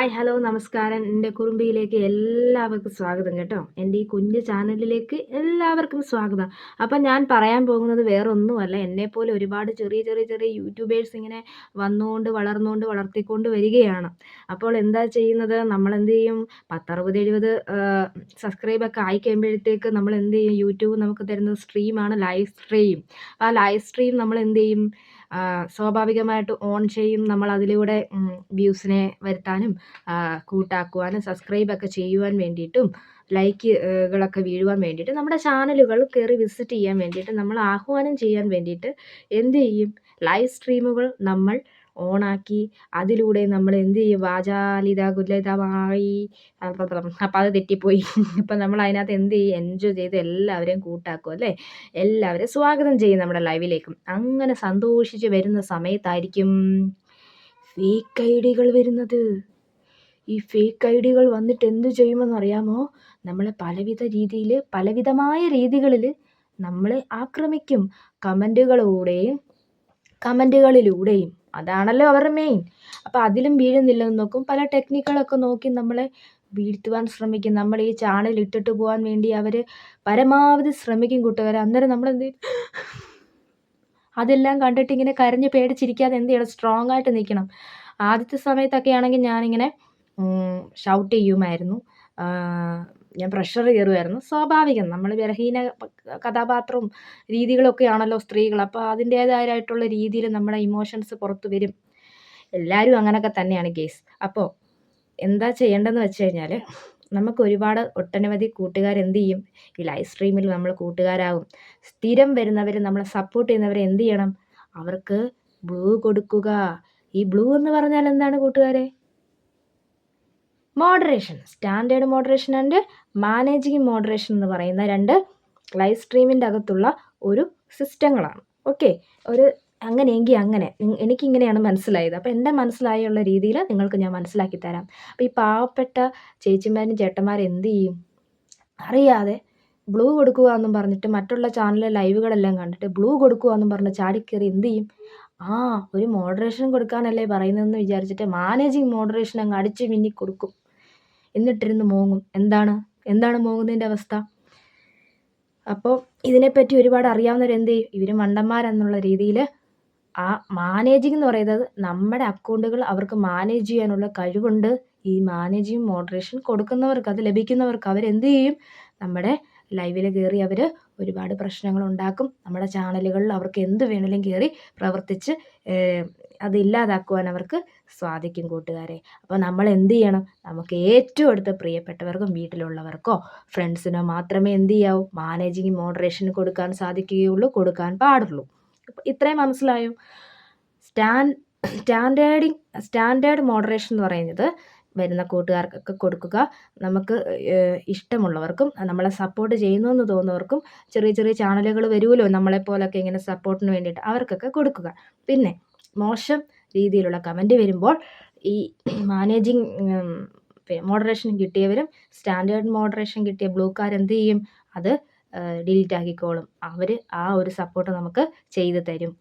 Hi hello നമസ്കാരം. എന്റെ കുറുമ്പിയിലേക്ക് എല്ലാവർക്കും സ്വാഗതം കേട്ടോ. എന്റെ ഈ കുഞ്ഞു ചാനലിലേക്ക് എല്ലാവർക്കും സ്വാഗതം. അപ്പം ഞാൻ പറയാൻ പോകുന്നത് വേറെ ഒന്നുമല്ല എന്നെപ്പോലെ ഒരുപാട് ചെറിയ ചെറിയ ചെറിയ യൂട്യൂബേഴ്സ് ഇങ്ങനെ വന്നുകൊണ്ട് വളർന്നുകൊണ്ട് വളർത്തിക്കൊണ്ട് വരികയാണ്. അപ്പോൾ എന്താ ചെയ്യുന്നത്? നമ്മൾ എന്ത് ചെയ്യും? പത്തറുപത് എഴുപത് സബ്സ്ക്രൈബൊക്കെ ആയി കഴിയുമ്പോഴത്തേക്ക് നമ്മൾ എന്ത് ചെയ്യും? യൂട്യൂബ് നമുക്ക് തരുന്ന സ്ട്രീമാണ് ലൈവ് സ്ട്രീം ആ ലൈവ് സ്ട്രീം നമ്മൾ എന്ത് ചെയ്യും? സ്വാഭാവികമായിട്ട് ഓൺ ചെയ്യും നമ്മൾ അതിലൂടെ വ്യൂസിനെ വരുത്താനും കൂട്ടാക്കുവാനും സബ്സ്ക്രൈബൊക്കെ ചെയ്യുവാൻ വേണ്ടിയിട്ടും ലൈക്കുകളൊക്കെ വീഴുവാൻ വേണ്ടിയിട്ട് നമ്മുടെ ചാനലുകൾ കയറി വിസിറ്റ് ചെയ്യാൻ വേണ്ടിയിട്ട് നമ്മൾ ആഹ്വാനം ചെയ്യാൻ വേണ്ടിയിട്ട് എന്ത് ചെയ്യും? ലൈവ് സ്ട്രീമുകൾ നമ്മൾ ഓണാക്കി അതിലൂടെ നമ്മൾ എന്ത് ചെയ്യും? വാചാലിത ഗുലിതമായി അപ്പം അത് തെറ്റിപ്പോയി. അപ്പം നമ്മൾ അതിനകത്ത് എന്ത് ചെയ്യും? എൻജോയ് ചെയ്ത് എല്ലാവരെയും കൂട്ടാക്കും അല്ലേ? എല്ലാവരെയും സ്വാഗതം ചെയ്യും നമ്മുടെ ലൈവിലേക്കും അങ്ങനെ സന്തോഷിച്ച് വരുന്ന സമയത്തായിരിക്കും ഫേക്ക് ഐ ഡികൾ വരുന്നത്. ഈ ഫേക്ക് ഐ ഡികൾ വന്നിട്ട് എന്ത് ചെയ്യുമെന്ന് അറിയാമോ? നമ്മളെ പലവിധ രീതിയിൽ പലവിധമായ രീതികളിൽ നമ്മളെ ആക്രമിക്കും. കമന്റുകളിലൂടെയും കമന്റുകളിലൂടെയും അതാണല്ലോ അവരുടെ മെയിൻ അപ്പോൾ അതിലും വീഴുന്നില്ലെന്ന് നോക്കും. പല ടെക്നിക്കുകളൊക്കെ നോക്കി നമ്മളെ വീഴ്ത്തുവാൻ ശ്രമിക്കും. നമ്മൾ ഈ ചാനൽ ഇട്ടിട്ട് പോകാൻ വേണ്ടി അവർ പരമാവധി ശ്രമിക്കും കൂട്ടുകാരെ. അന്നേരം നമ്മൾ എന്ത് അതെല്ലാം കണ്ടിട്ട് ഇങ്ങനെ കരഞ്ഞ് പേടിച്ചിരിക്കാതെ എന്ത് ചെയ്യണം? സ്ട്രോങ് ആയിട്ട് നിൽക്കണം. ആദ്യത്തെ സമയത്തൊക്കെ ആണെങ്കിൽ ഞാനിങ്ങനെ ഷൗട്ട് ചെയ്യുമായിരുന്നു. ഞാൻ പ്രഷർ കയറുമായിരുന്നു സ്വാഭാവികം നമ്മൾ ബലഹീന കഥാപാത്രവും രീതികളൊക്കെയാണല്ലോ സ്ത്രീകൾ. അപ്പോൾ അതിന്റേതായിട്ടുള്ള രീതിയിൽ നമ്മുടെ ഇമോഷൻസ് പുറത്തു വരും. എല്ലാവരും അങ്ങനെയൊക്കെ തന്നെയാണ് കേസ് അപ്പോൾ എന്താ ചെയ്യേണ്ടതെന്ന് വെച്ച് കഴിഞ്ഞാൽ നമുക്ക് ഒരുപാട് ഒട്ടനവധി കൂട്ടുകാർ എന്ത് ചെയ്യും? ഈ ലൈവ് സ്ട്രീമിൽ നമ്മൾ കൂട്ടുകാരാകും സ്ഥിരം വരുന്നവർ നമ്മളെ സപ്പോർട്ട് ചെയ്യുന്നവർ എന്ത് ചെയ്യണം? അവർക്ക് ബ്ലൂ കൊടുക്കുക. ഈ ബ്ലൂ എന്ന് പറഞ്ഞാൽ എന്താണ് കൂട്ടുകാരെ? Moderation standard moderation and managing moderation എന്ന് പറയുന്ന രണ്ട് ലൈവ് സ്ട്രീമിന്റെ അകത്തുള്ള ഒരു സിസ്റ്റങ്ങളാണ്. ഓക്കെ ഒരു അങ്ങനെയെങ്കിൽ അങ്ങനെ. എനിക്കിങ്ങനെയാണ് മനസ്സിലായത്. അപ്പോൾ എന്റെ മനസ്സിലായുള്ള രീതിയിൽ നിങ്ങൾക്ക് ഞാൻ മനസ്സിലാക്കി തരാം. അപ്പോൾ ഈ പാവപ്പെട്ട ചേച്ചിമാരും ചേട്ടന്മാരും എന്ത് ചെയ്യും? അറിയാതെ ബ്ലൂ കൊടുക്കുക എന്നും പറഞ്ഞിട്ട് മറ്റുള്ള ചാനലിലെ ലൈവുകളെല്ലാം കണ്ടിട്ട് ബ്ലൂ കൊടുക്കുക എന്നും പറഞ്ഞ് ചാടിക്കയറി എന്ത് ചെയ്യും? ആ ഒരു മോഡറേഷൻ കൊടുക്കാനല്ലേ പറയുന്നതെന്ന് വിചാരിച്ചിട്ട് മാനേജിങ് മോഡറേഷൻ അങ്ങ് അടിച്ച് മിന്നി കൊടുക്കും. എന്നിട്ടിരുന്ന് മോങ്ങും. എന്താണ്? എന്താണ് മോങ്ങുന്നതിന്റെ അവസ്ഥ? അപ്പോൾ ഇതിനെപ്പറ്റി ഒരുപാട് അറിയാവുന്നവർ എന്ത് ചെയ്യും? ഇവർ മണ്ടന്മാരെന്നുള്ള രീതിയിൽ ആ മാനേജിങ് എന്ന് പറയുന്നത് നമ്മുടെ അക്കൗണ്ടുകൾ അവർക്ക് മാനേജ് ചെയ്യാനുള്ള കഴിവുണ്ട്. ഈ മാനേജിങ് മോഡറേഷൻ കൊടുക്കുന്നവർക്ക് അത് ലഭിക്കുന്നവർക്ക് അവരെന്ത് ചെയ്യും? നമ്മുടെ ലൈവിൽ കയറി അവർ ഒരുപാട് പ്രശ്നങ്ങൾ ഉണ്ടാക്കും നമ്മുടെ ചാനലുകളിൽ അവർക്ക് എന്ത് വേണമെങ്കിലും കയറി പ്രവർത്തിച്ച് അത് ഇല്ലാതാക്കുവാൻ അവർക്ക് സാധിക്കും കൂട്ടുകാരെ. അപ്പോൾ നമ്മൾ എന്ത് ചെയ്യണം? നമുക്ക് ഏറ്റവും അടുത്ത പ്രിയപ്പെട്ടവർക്കും വീട്ടിലുള്ളവർക്കോ ഫ്രണ്ട്സിനോ മാത്രമേ എന്ത് ചെയ്യാവൂ? മാനേജിങ് മോഡറേഷൻ കൊടുക്കാൻ സാധിക്കുകയുള്ളൂ കൊടുക്കാൻ പാടുള്ളൂ. ഇത്രയും മനസ്സിലായോ? സ്റ്റാൻ സ്റ്റാൻഡേർഡിങ് സ്റ്റാൻഡേർഡ് മോഡറേഷൻ എന്ന് പറയുന്നത് വരുന്ന കൂട്ടുകാർക്കൊക്കെ കൊടുക്കുക. നമുക്ക് ഇഷ്ടമുള്ളവർക്കും നമ്മളെ സപ്പോർട്ട് ചെയ്യുന്നു എന്ന് തോന്നുന്നവർക്കും ചെറിയ ചെറിയ ചാനലുകൾ വരുമല്ലോ നമ്മളെപ്പോലൊക്കെ ഇങ്ങനെ സപ്പോർട്ടിന് വേണ്ടിയിട്ട് അവർക്കൊക്കെ കൊടുക്കുക. പിന്നെ മോശം രീതിയിലുള്ള കമന്റ് വരുമ്പോൾ ഈ മാനേജിങ് മോഡറേഷൻ കിട്ടിയവരും സ്റ്റാൻഡേർഡ് മോഡറേഷൻ കിട്ടിയ ബ്ലൂക്കാർ എന്ത് ചെയ്യും? അത് ഡിലീറ്റ് ആക്കിക്കോളും. അവർ ആ ഒരു സപ്പോർട്ട് നമുക്ക് ചെയ്തു തരും.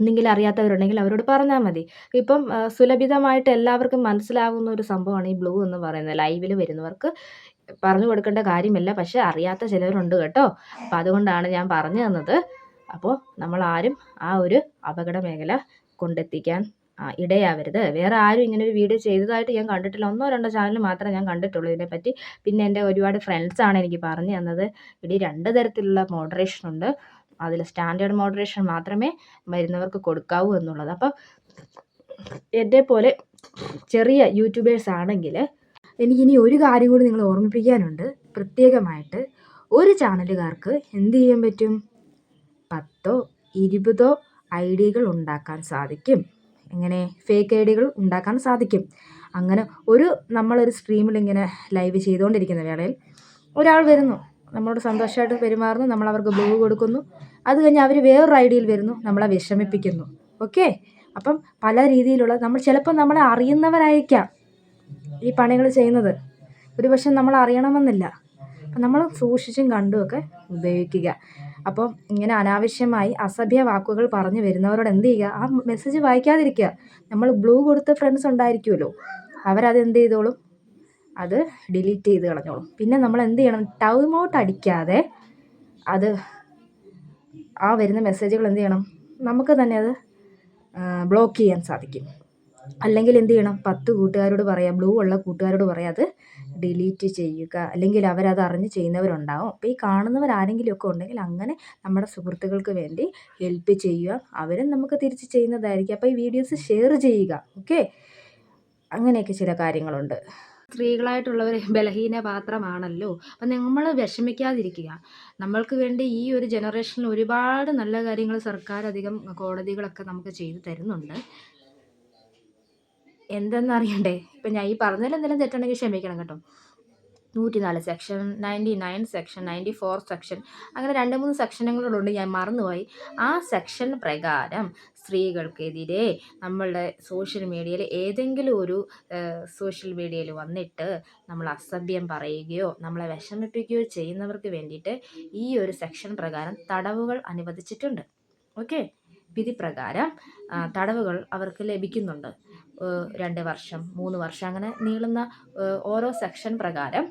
എന്തെങ്കിലും അറിയാത്തവരുണ്ടെങ്കിൽ അവരോട് പറഞ്ഞാൽ മതി. ഇപ്പം സുലഭിതമായിട്ട് എല്ലാവർക്കും മനസ്സിലാകുന്ന ഒരു സംഭവമാണ് ഈ ബ്ലൂ എന്ന് പറയുന്നത്. ലൈവിൽ വരുന്നവർക്ക് പറഞ്ഞു കൊടുക്കേണ്ട കാര്യമില്ല. പക്ഷെ അറിയാത്ത ചിലവരുണ്ട് കേട്ടോ. അപ്പം അതുകൊണ്ടാണ് ഞാൻ പറഞ്ഞു തന്നത്. അപ്പോൾ നമ്മൾ ആ ഒരു അപകട മേഖല കൊണ്ടെത്തിക്കാൻ ഇടയാവരുത്. വേറെ ആരും ഇങ്ങനെ ഒരു വീഡിയോ ചെയ്തതായിട്ട് ഞാൻ കണ്ടിട്ടില്ല. ഒന്നോ രണ്ടോ ചാനൽ മാത്രമേ ഞാൻ കണ്ടിട്ടുള്ളൂ ഇതിനെപ്പറ്റി. പിന്നെ എന്റെ ഒരുപാട് ഫ്രണ്ട്സാണ് എനിക്ക് പറഞ്ഞു തന്നത്. ഇവിടെ രണ്ട് തരത്തിലുള്ള മോഡറേഷൻ ഉണ്ട് അതിൽ സ്റ്റാൻഡേർഡ് മോഡറേഷൻ മാത്രമേ വരുന്നവർക്ക് കൊടുക്കാവൂ എന്നുള്ളത്. അപ്പം എന്നെ പോലെ ചെറിയ യൂട്യൂബേഴ്സ് ആണെങ്കിൽ എനിക്കിനി ഒരു കാര്യം കൂടി നിങ്ങൾ ഓർമ്മിപ്പിക്കാനുണ്ട്. പ്രത്യേകമായിട്ട് ഒരു ചാനലുകാർക്ക് എന്ത് ചെയ്യാൻ പറ്റും? പത്തോ ഇരുപതോ ഐ ഡികൾ ഉണ്ടാക്കാൻ സാധിക്കും. എങ്ങനെ? ഫേക്ക് ഐ ഡികൾ ഉണ്ടാക്കാൻ സാധിക്കും. അങ്ങനെ ഒരു നമ്മളൊരു സ്ട്രീമിൽ ഇങ്ങനെ ലൈവ് ചെയ്തുകൊണ്ടിരിക്കുന്ന വേളയിൽ ഒരാൾ വരുന്നു. നമ്മളോട് സന്തോഷമായിട്ട് പെരുമാറുന്നു നമ്മൾ അവർക്ക് ബ്ലൂ കൊടുക്കുന്നു. അത് കഴിഞ്ഞ് അവർ വേറൊരു ഐഡിയയിൽ വരുന്നു നമ്മളെ വിഷമിപ്പിക്കുന്നു. ഓക്കെ അപ്പം പല രീതിയിലുള്ള നമ്മൾ ചിലപ്പോൾ നമ്മളെ അറിയുന്നവരായിരിക്കാം ഈ പണികൾ ചെയ്യുന്നത്. ഒരു പക്ഷെ നമ്മൾ അറിയണമെന്നില്ല. അപ്പം നമ്മൾ സൂക്ഷിച്ചും കണ്ടുമൊക്കെ ഉപയോഗിക്കുക. അപ്പം ഇങ്ങനെ അനാവശ്യമായി അസഭ്യ വാക്കുകൾ പറഞ്ഞു വരുന്നവരോട് എന്ത് ചെയ്യുക? ആ മെസ്സേജ് വായിക്കാതിരിക്കുക. നമ്മൾ ബ്ലൂ കൊടുത്ത ഫ്രണ്ട്സ് ഉണ്ടായിരിക്കുമല്ലോ. അവരത് എന്ത് ചെയ്തോളും? അത് ഡിലീറ്റ് ചെയ്ത് കളഞ്ഞോളും. പിന്നെ നമ്മൾ എന്ത് ചെയ്യണം? ടൈം ഔട്ട് അടിക്കാതെ അത് ആ വരുന്ന മെസ്സേജുകൾ എന്ത് ചെയ്യണം? നമുക്ക് തന്നെ അത് ബ്ലോക്ക് ചെയ്യാൻ സാധിക്കും. അല്ലെങ്കിൽ എന്ത് ചെയ്യണം? പത്ത് കൂട്ടുകാരോട് പറയാം ബ്ലൂ ഉള്ള കൂട്ടുകാരോട് പറയാം അത് ഡിലീറ്റ് ചെയ്യുക. അല്ലെങ്കിൽ അവരത് അറിഞ്ഞ് ചെയ്യുന്നവരുണ്ടാവും. അപ്പോൾ ഈ കാണുന്നവർ ആരെങ്കിലുമൊക്കെ ഉണ്ടെങ്കിൽ അങ്ങനെ നമ്മുടെ സുഹൃത്തുക്കൾക്ക് വേണ്ടി ഹെൽപ്പ് ചെയ്യുക. അവരും നമുക്ക് തിരിച്ച് ചെയ്യുന്നതായിരിക്കും. അപ്പോൾ ഈ വീഡിയോസ് ഷെയർ ചെയ്യുക. ഓക്കെ അങ്ങനെയൊക്കെ ചില കാര്യങ്ങളുണ്ട്. സ്ത്രീകളായിട്ടുള്ളവർ ബലഹീന പാത്രമാണല്ലോ. അപ്പം നമ്മൾ വിഷമിക്കാതിരിക്കുക. നമ്മൾക്ക് വേണ്ടി ഈ ഒരു ജനറേഷനിൽ ഒരുപാട് നല്ല കാര്യങ്ങൾ സർക്കാർ അധികം കോടതികളൊക്കെ നമുക്ക് ചെയ്തു തരുന്നുണ്ട്. എന്തെന്നറിയണ്ടേ? ഇപ്പം ഞാൻ ഈ പറഞ്ഞതിൽ എന്തെങ്കിലും തെറ്റുണ്ടെങ്കിൽ ക്ഷമിക്കണം കേട്ടോ. നൂറ്റി നാല് section ninety nine section ninety four section അങ്ങനെ രണ്ട് മൂന്ന് സെക്ഷനുകളുണ്ട് ഞാൻ മറന്നുപോയി. ആ സെക്ഷൻ പ്രകാരം സ്ത്രീകൾക്കെതിരെ നമ്മളുടെ സോഷ്യൽ മീഡിയയിൽ ഏതെങ്കിലും ഒരു സോഷ്യൽ മീഡിയയിൽ വന്നിട്ട് നമ്മൾ അസഭ്യം പറയുകയോ നമ്മളെ വിഷമിപ്പിക്കുകയോ ചെയ്യുന്നവർക്ക് വേണ്ടിയിട്ട് ഈ ഒരു സെക്ഷൻ പ്രകാരം തടവുകൾ അനുവദിച്ചിട്ടുണ്ട്. ഓക്കെ വിധി പ്രകാരം തടവുകൾ അവർക്ക് ലഭിക്കുന്നുണ്ട്. രണ്ട് വർഷം മൂന്ന് വർഷം അങ്ങനെ നീളുന്ന ഓരോ സെക്ഷൻ പ്രകാരം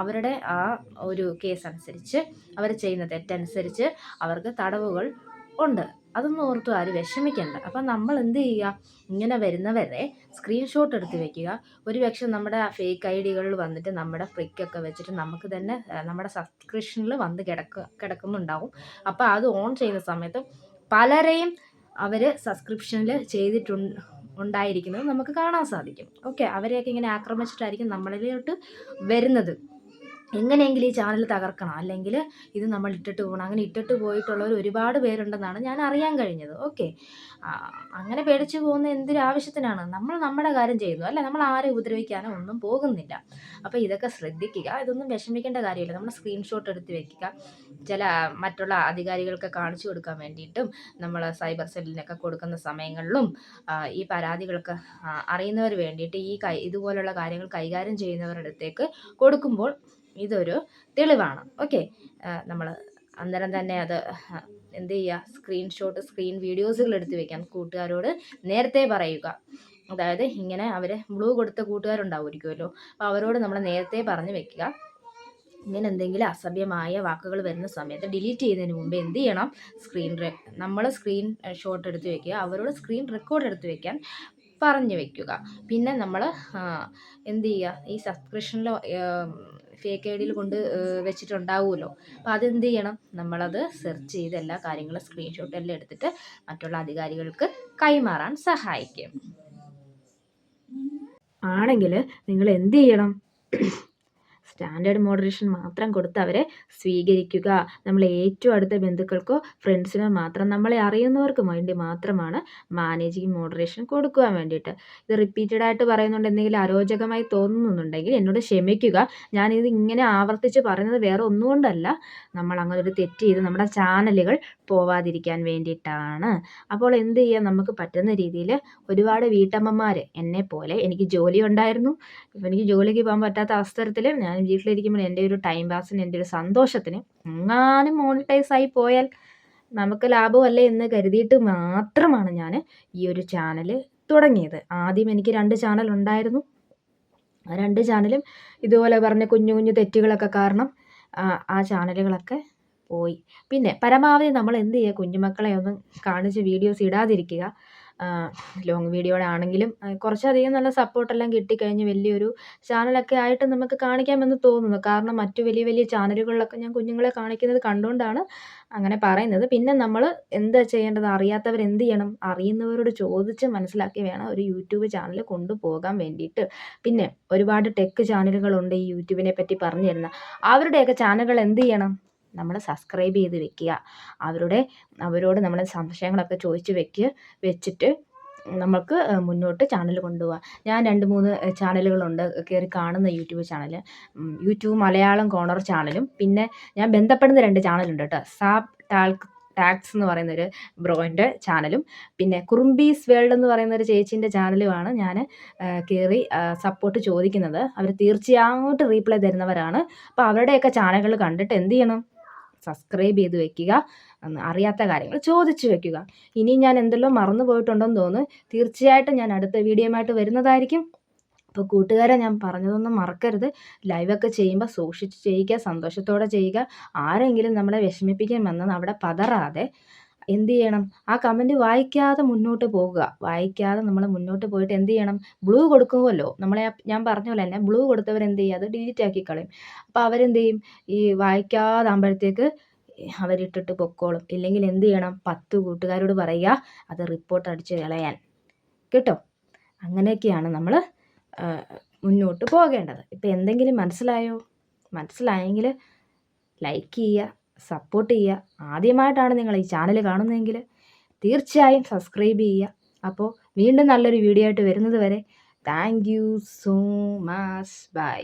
അവരുടെ ആ ഒരു കേസ് അനുസരിച്ച് അവർ ചെയ്യുന്ന തെറ്റനുസരിച്ച് അവർക്ക് തടവുകൾ ഉണ്ട്. അതൊന്നും ഓർത്തു ആരും വിഷമിക്കണ്ട. അപ്പം നമ്മൾ എന്ത് ചെയ്യുക? ഇങ്ങനെ വരുന്നവരെ സ്ക്രീൻഷോട്ട് എടുത്ത് വെക്കുക. ഒരു പക്ഷേ നമ്മുടെ ഫേക്ക് ഐ ഡികളിൽ വന്നിട്ട് നമ്മുടെ ഫ്രിക്കൊക്കെ വെച്ചിട്ട് നമുക്ക് തന്നെ നമ്മുടെ സബ്സ്ക്രിപ്ഷനിൽ വന്ന് കിടക്ക കിടക്കുന്നുണ്ടാവും. അപ്പോൾ അത് ഓൺ ചെയ്യുന്ന സമയത്ത് പലരെയും അവർ സബ്സ്ക്രിപ്ഷനിൽ ചെയ്തിട്ടുണ്ട് ഉണ്ടായിരിക്കുന്നത് നമുക്ക് കാണാൻ സാധിക്കും. ഓക്കെ അവരെയൊക്കെ ഇങ്ങനെ ആക്രമിച്ചിട്ടായിരിക്കും നമ്മളിലോട്ട് വരുന്നത്. എങ്ങനെയെങ്കിലും ഈ ചാനൽ തകർക്കണം. അല്ലെങ്കിൽ ഇത് നമ്മൾ ഇട്ടിട്ട് പോകണം. അങ്ങനെ ഇട്ടിട്ട് പോയിട്ടുള്ളവർ ഒരുപാട് പേരുണ്ടെന്നാണ് ഞാൻ അറിയാൻ കഴിഞ്ഞത്. ഓക്കെ അങ്ങനെ പേടിച്ചു പോകുന്ന എന്തൊരാവശ്യത്തിനാണ് നമ്മൾ നമ്മുടെ കാര്യം ചെയ്യുന്നു. അല്ല? നമ്മൾ ആരെ ഉപദ്രവിക്കാനോ ഒന്നും പോകുന്നില്ല. അപ്പോൾ ഇതൊക്കെ ശ്രദ്ധിക്കുക. ഇതൊന്നും വിഷമിക്കേണ്ട കാര്യമില്ല. നമ്മൾ സ്ക്രീൻഷോട്ട് എടുത്ത് വെക്കുക. ചില മറ്റുള്ള അധികാരികൾക്ക് കാണിച്ചു കൊടുക്കാൻ വേണ്ടിയിട്ടും നമ്മൾ സൈബർ സെല്ലിനൊക്കെ കൊടുക്കുന്ന സമയങ്ങളിലും ഈ പരാതികൾക്ക് അറിയുന്നവർ വേണ്ടിയിട്ട് ഈ ഇതുപോലുള്ള കാര്യങ്ങൾ കൈകാര്യം ചെയ്യുന്നവരുടെ അടുത്തേക്ക് കൊടുക്കുമ്പോൾ ഇതൊരു തെളിവാണ്. ഓക്കെ. നമ്മൾ അന്നേരം തന്നെ അത് എന്ത് ചെയ്യുക സ്ക്രീൻഷോട്ട് സ്ക്രീൻ വീഡിയോസുകൾ എടുത്ത് വയ്ക്കാൻ കൂട്ടുകാരോട് നേരത്തെ പറയുക. അതായത് ഇങ്ങനെ അവർ ബ്ലൂ കൊടുത്ത കൂട്ടുകാരുണ്ടാവുമായിരിക്കുമല്ലോ. അപ്പോൾ അവരോട് നമ്മൾ നേരത്തെ പറഞ്ഞു വെക്കുക. ഇങ്ങനെ എന്തെങ്കിലും അസഭ്യമായ വാക്കുകൾ വരുന്ന സമയത്ത് ഡിലീറ്റ് ചെയ്യുന്നതിന് മുമ്പ് എന്ത് ചെയ്യണം? സ്ക്രീൻ നമ്മൾ സ്ക്രീൻ ഷോട്ട് എടുത്ത് വെക്കുക. അവരോട് സ്ക്രീൻ റെക്കോർഡ് എടുത്ത് വെക്കാൻ പറഞ്ഞു വെക്കുക. പിന്നെ നമ്മൾ എന്ത് ചെയ്യുക? ഈ സബ്സ്ക്രിപ്ഷനിൽ ഫേക്ക് ഐ ഡിയിൽ കൊണ്ട് വെച്ചിട്ടുണ്ടാവുമല്ലോ. അപ്പോൾ അതെന്ത് ചെയ്യണം? നമ്മളത് സെർച്ച് ചെയ്ത് എല്ലാ കാര്യങ്ങളും സ്ക്രീൻഷോട്ട് എല്ലാം എടുത്തിട്ട് മറ്റുള്ള അധികാരികൾക്ക് കൈമാറാൻ സഹായിക്കും. ആണെങ്കിൽ നിങ്ങൾ എന്ത് ചെയ്യണം? സ്റ്റാൻഡേർഡ് മോഡറേഷൻ മാത്രം കൊടുത്ത് അവരെ സ്വീകരിക്കുക. നമ്മൾ ഏറ്റവും അടുത്ത ബന്ധുക്കൾക്കോ ഫ്രണ്ട്സിനോ മാത്രം നമ്മളെ അറിയുന്നവർക്ക് വേണ്ടി മാത്രമാണ് മാനേജിങ് മോഡറേഷൻ കൊടുക്കുവാൻ വേണ്ടിയിട്ട്. ഇത് റിപ്പീറ്റഡ് ആയിട്ട് പറയുന്നുണ്ട് എന്തെങ്കിലും അരോചകമായി തോന്നുന്നുണ്ടെങ്കിൽ എന്നോട് ക്ഷമിക്കുക. ഞാനിത് ഇങ്ങനെ ആവർത്തിച്ച് പറയുന്നത് വേറെ ഒന്നുകൊണ്ടല്ല. നമ്മൾ അങ്ങനെ ഒരു തെറ്റ് ചെയ്ത് നമ്മുടെ ചാനലുകൾ പോവാതിരിക്കാൻ വേണ്ടിയിട്ടാണ്. അപ്പോൾ എന്ത് ചെയ്യാം? നമുക്ക് പറ്റുന്ന രീതിയിൽ ഒരുപാട് വീട്ടമ്മമാർ എന്നെ പോലെ എനിക്ക് ജോലി ഉണ്ടായിരുന്നു. എനിക്ക് ജോലിക്ക് പോകാൻ പറ്റാത്ത അവസരത്തിൽ ഞാൻ വീട്ടിലിരിക്കുമ്പോൾ എന്റെ ഒരു ടൈം പാസിന് എന്റെ ഒരു സന്തോഷത്തിന് എങ്ങാനും മോണിറ്റൈസ് ആയി പോയാൽ നമുക്ക് ലാഭമല്ലേ എന്ന് കരുതിയിട്ട് മാത്രമാണ് ഞാൻ ഈ ഒരു ചാനൽ തുടങ്ങിയത്. ആദ്യം എനിക്ക് രണ്ട് ചാനൽ ഉണ്ടായിരുന്നു. ആ രണ്ട് ചാനലും ഇതുപോലെ പറഞ്ഞ കുഞ്ഞു കുഞ്ഞു തെറ്റുകളൊക്കെ കാരണം ആ ചാനലുകളൊക്കെ പോയി. പിന്നെ പരമാവധി നമ്മൾ എന്ത് ചെയ്യുക കുഞ്ഞുമക്കളെ ഒന്നും കാണിച്ച് വീഡിയോസ് ഇടാതിരിക്കുക. ലോങ് വീഡിയോയുടെ ആണെങ്കിലും കുറച്ചധികം നല്ല സപ്പോർട്ടെല്ലാം കിട്ടിക്കഴിഞ്ഞ് വലിയൊരു ചാനലൊക്കെ ആയിട്ട് നമുക്ക് കാണിക്കാമെന്ന് തോന്നുന്നു. കാരണം മറ്റു വലിയ വലിയ ചാനലുകളിലൊക്കെ ഞാൻ കുഞ്ഞുങ്ങളെ കാണിക്കുന്നത് കണ്ടുകൊണ്ടാണ് അങ്ങനെ പറയുന്നത്. പിന്നെ നമ്മൾ എന്താ ചെയ്യേണ്ടത്? അറിയാത്തവർ എന്ത് ചെയ്യണം? അറിയുന്നവരോട് ചോദിച്ച് മനസ്സിലാക്കി വേണം ഒരു യൂട്യൂബ് ചാനൽ കൊണ്ടുപോകാൻ വേണ്ടിയിട്ട്. പിന്നെ ഒരുപാട് ടെക് ചാനലുകളുണ്ട് ഈ യൂട്യൂബിനെ പറ്റി പറഞ്ഞു തരുന്ന. അവരുടെയൊക്കെ ചാനലുകൾ എന്ത് ചെയ്യണം? നമ്മൾ സബ്സ്ക്രൈബ് ചെയ്ത് വെക്കുക. അവരുടെ അവരോട് നമ്മൾ സംശയങ്ങളൊക്കെ ചോദിച്ച് വെക്കുക വെച്ചിട്ട് നമുക്ക് മുന്നോട്ട് ചാനൽ കൊണ്ടുപോകാം ഞാൻ രണ്ട് മൂന്ന് ചാനലുകളുണ്ട് കയറി കാണുന്ന YouTube channel YouTube Malayalam corner ചാനലും പിന്നെ ഞാൻ ബന്ധപ്പെടുന്ന രണ്ട് ചാനലുണ്ട് കേട്ടോ സാബ് ടാൽക്ക് ടാക്സ് എന്ന് പറയുന്ന ഒരു ബ്രോയിന്റെ ചാനലും പിന്നെ കുറുമ്പീസ് വേൾഡ് എന്ന് പറയുന്ന ഒരു ചേച്ചീന്റെ ചാനലുമാണ് ഞാൻ കയറി സപ്പോർട്ട് ചോദിക്കുന്നത്. അവർ തീർച്ചയായിട്ടും റീപ്ലൈ തരുന്നവരാണ്. അപ്പോൾ അവരുടെയൊക്കെ ചാനലുകൾ കണ്ടിട്ട് എന്ത് ചെയ്യണം? സബ്സ്ക്രൈബ് ചെയ്ത് വെക്കുക. അറിയാത്ത കാര്യങ്ങൾ ചോദിച്ചു വെക്കുക. ഇനി ഞാൻ എന്തെല്ലാം മറന്നു പോയിട്ടുണ്ടെന്ന് തോന്നുന്നു. തീർച്ചയായിട്ടും ഞാൻ അടുത്ത വീഡിയോയുമായിട്ട് വരുന്നതായിരിക്കും. അപ്പോൾ കൂട്ടുകാരെ ഞാൻ പറഞ്ഞതൊന്നും മറക്കരുത്. ലൈവൊക്കെ ചെയ്യുമ്പോൾ സൂക്ഷിച്ച് ചെയ്യുക സന്തോഷത്തോടെ ചെയ്യുക. ആരെങ്കിലും നമ്മളെ വിഷമിപ്പിക്കാൻ വന്നാൽ അവിടെ പതറാതെ എന്ത് ചെയ്യണം ആ കമന്റ് വായിക്കാതെ മുന്നോട്ട് പോകുക. വായിക്കാതെ നമ്മൾ മുന്നോട്ട് പോയിട്ട് എന്ത് ചെയ്യണം ബ്ലൂ കൊടുക്കുമല്ലോ നമ്മളെ ഞാൻ പറഞ്ഞ പോലെ തന്നെ ബ്ലൂ കൊടുത്തവർ എന്ത് ചെയ്യുക? അത് ഡിലീറ്റ് ആക്കി കളയും. അപ്പോൾ അവരെന്ത് ചെയ്യും? ഈ വായിക്കാതാകുമ്പോഴത്തേക്ക് അവരിട്ടിട്ട് പൊക്കോളും. ഇല്ലെങ്കിൽ എന്ത് ചെയ്യണം? പത്ത് കൂട്ടുകാരോട് പറയുക അത് റിപ്പോർട്ട് അടിച്ച് കളയാൻ. കേട്ടോ? അങ്ങനെയൊക്കെയാണ് നമ്മൾ മുന്നോട്ട് പോകേണ്ടത്. ഇപ്പം എന്തെങ്കിലും മനസ്സിലായോ? മനസ്സിലായെങ്കിൽ ലൈക്ക് ചെയ്യുക. സപ്പോർട്ട് ചെയ്യുക. ആദ്യമായിട്ടാണ് നിങ്ങൾ ഈ ചാനൽ കാണുന്നതെങ്കിൽ തീർച്ചയായും സബ്സ്ക്രൈബ് ചെയ്യുക. അപ്പോൾ വീണ്ടും നല്ലൊരു വീഡിയോ ആയിട്ട് വരുന്നത് വരെ. Thank you so much bye